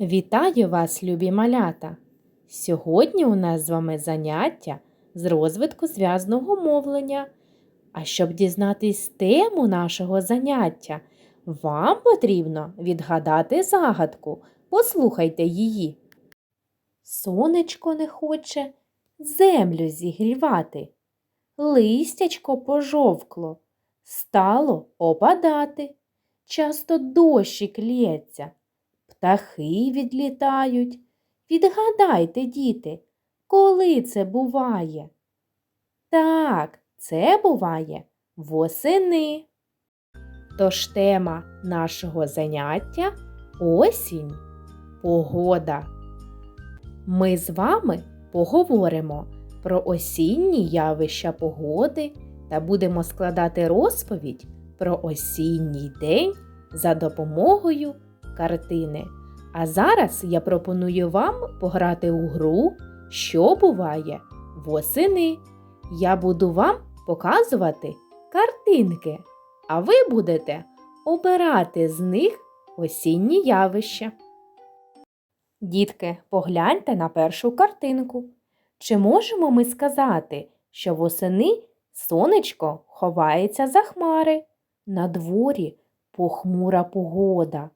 Вітаю вас, любі малята! Сьогодні у нас з вами заняття з розвитку зв'язного мовлення. А щоб дізнатись тему нашого заняття, вам потрібно відгадати загадку. Послухайте її. Сонечко не хоче землю зігрівати. Листячко пожовкло, стало опадати. Часто дощик лється. Птахи відлітають. Відгадайте, діти, коли це буває? Так, це буває восени. Тож тема нашого заняття осінь, погода. Ми з вами поговоримо про осінні явища погоди та будемо складати розповідь про осінній день за допомогою картини. А зараз я пропоную вам пограти у гру, що буває восени. Я буду вам показувати картинки, а ви будете обирати з них осінні явища. Дітки, погляньте на першу картинку. Чи можемо ми сказати, що восени сонечко ховається за хмари? На дворі похмура погода.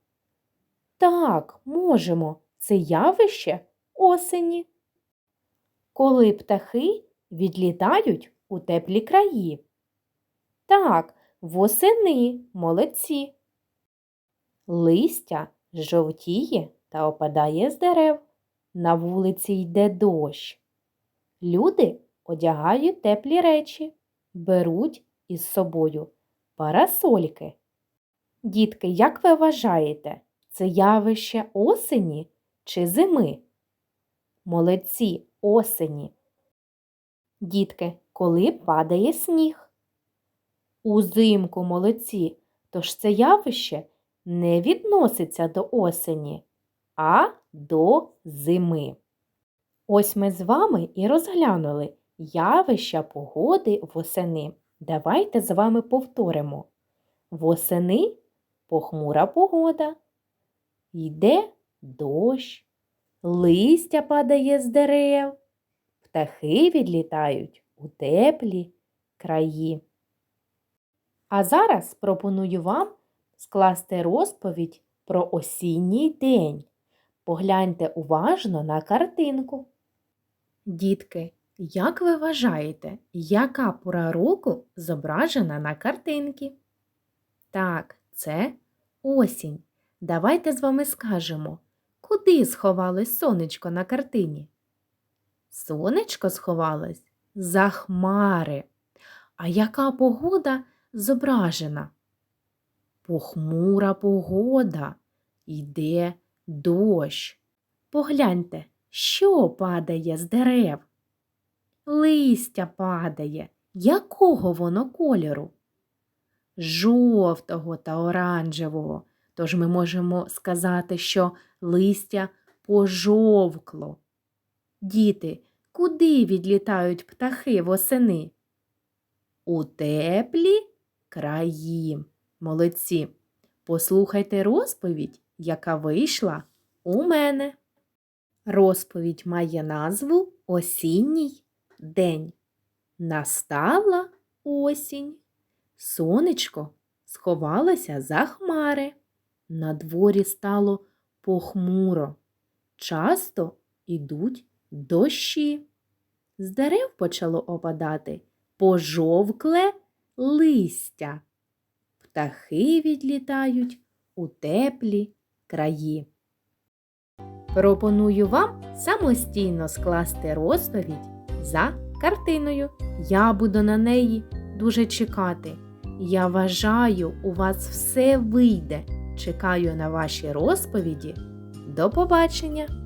Так, можемо. Це явище осені. Коли птахи відлітають у теплі краї. Так, восени молодці. Листя жовтіє та опадає з дерев. На вулиці йде дощ. Люди одягають теплі речі, беруть із собою парасольки. Дітки, як ви вважаєте, це явище осені чи зими? Молодці осені. Дітки, коли падає сніг? Узимку молодці, тож це явище не відноситься до осені, а до зими. Ось ми з вами і розглянули явища погоди восени. Давайте з вами повторимо. Восени похмура погода. Йде дощ, листя падає з дерев, птахи відлітають у теплі краї. А зараз пропоную вам скласти розповідь про осінній день. Погляньте уважно на картинку. Дітки, як ви вважаєте, яка пора року зображена на картинці? Так, це осінь. Давайте з вами скажемо, куди сховалось сонечко на картині? Сонечко сховалось за хмари. А яка погода зображена? Похмура погода. Йде дощ. Погляньте, що падає з дерев? Листя падає. Якого воно кольору? Жовтого та оранжевого. Тож ми можемо сказати, що листя пожовкло. Діти, куди відлітають птахи восени? У теплі краї. Молодці. Послухайте розповідь, яка вийшла у мене. Розповідь має назву Осінній день. Настала осінь. Сонечко сховалося за хмари. На дворі стало похмуро. Часто ідуть дощі. З дерев почало опадати пожовкле листя. Птахи відлітають у теплі краї. Пропоную вам самостійно скласти розповідь за картиною. Я буду на неї дуже чекати. Я вважаю, у вас все вийде. Чекаю на ваші розповіді. До побачення!